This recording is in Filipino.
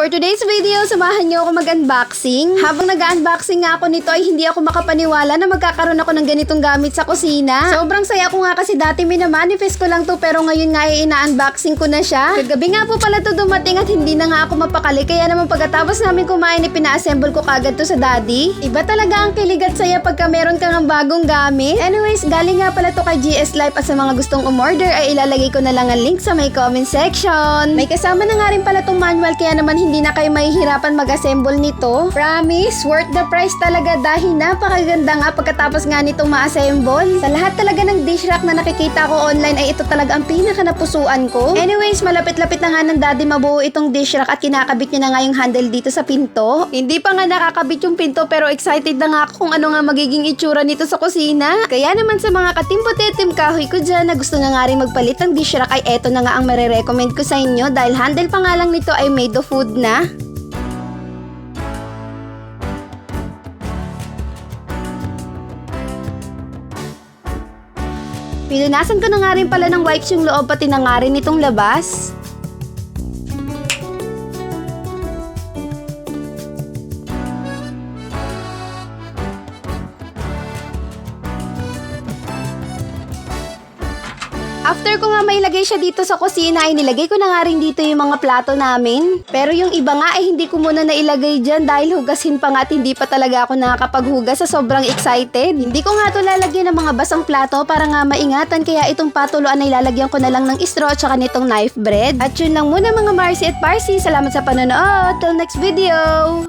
For today's video, samahan niyo ako mag-unboxing. Habang nag-unboxing ako nito ay hindi ako makapaniwala na magkakaroon ako ng ganitong gamit sa kusina. Sobrang saya ko nga kasi dati minamanifest ko lang to pero ngayon nga ay ina-unboxing ko na siya. Kagabi nga po pala to dumating at hindi na nga ako mapakali kaya naman pagkatapos namin kumain ipina-assemble ko kagad to sa daddy. Iba talaga ang kilig at saya pagka meron kang ang bagong gamit. Anyways, galing nga pala to kay GS Life at sa mga gustong umorder ay ilalagay ko na lang ang link sa may comment section. May kasama na nga rin pala tong manual kaya naman hindi na kayo mahihirapan mag-assemble nito. Promise, worth the price talaga dahil napakaganda nga pagkatapos nga nitong ma-assemble. Sa lahat talaga dish rack na nakikita ko online ay ito talaga ang pinaka napusuan ko. Anyways, malapit-lapit na nga ng daddy mabuo itong dish rack at kinakabit niya na nga yung handle dito sa pinto. Hindi pa nga nakakabit yung pinto pero excited na nga ako kung ano nga magiging itsura nito sa kusina. Kaya naman sa mga katimpo-tetim kahoy ko dyan na gusto na nga rin magpalit ng dish rack ay eto na nga ang marirecommend ko sa inyo dahil handle pa nga lang nito ay made of wood na. Pinunasan ko na nga rin pala ng wipes yung loob pati na nga rin itong labas. After ko nga mailagay siya dito sa kusina, ay nilagay ko na nga rin dito yung mga plato namin. Pero yung iba nga ay hindi ko muna nailagay dyan dahil hugasin pa nga at hindi pa talaga ako nakakapaghugas sa sobrang excited. Hindi ko nga to lalagyan ng mga basang plato para nga maingatan kaya itong patuluan ay lalagyan ko na lang ng straw at saka nitong knife bread. At yun lang muna mga Marcy at Parsi. Salamat sa panonood. Till next video!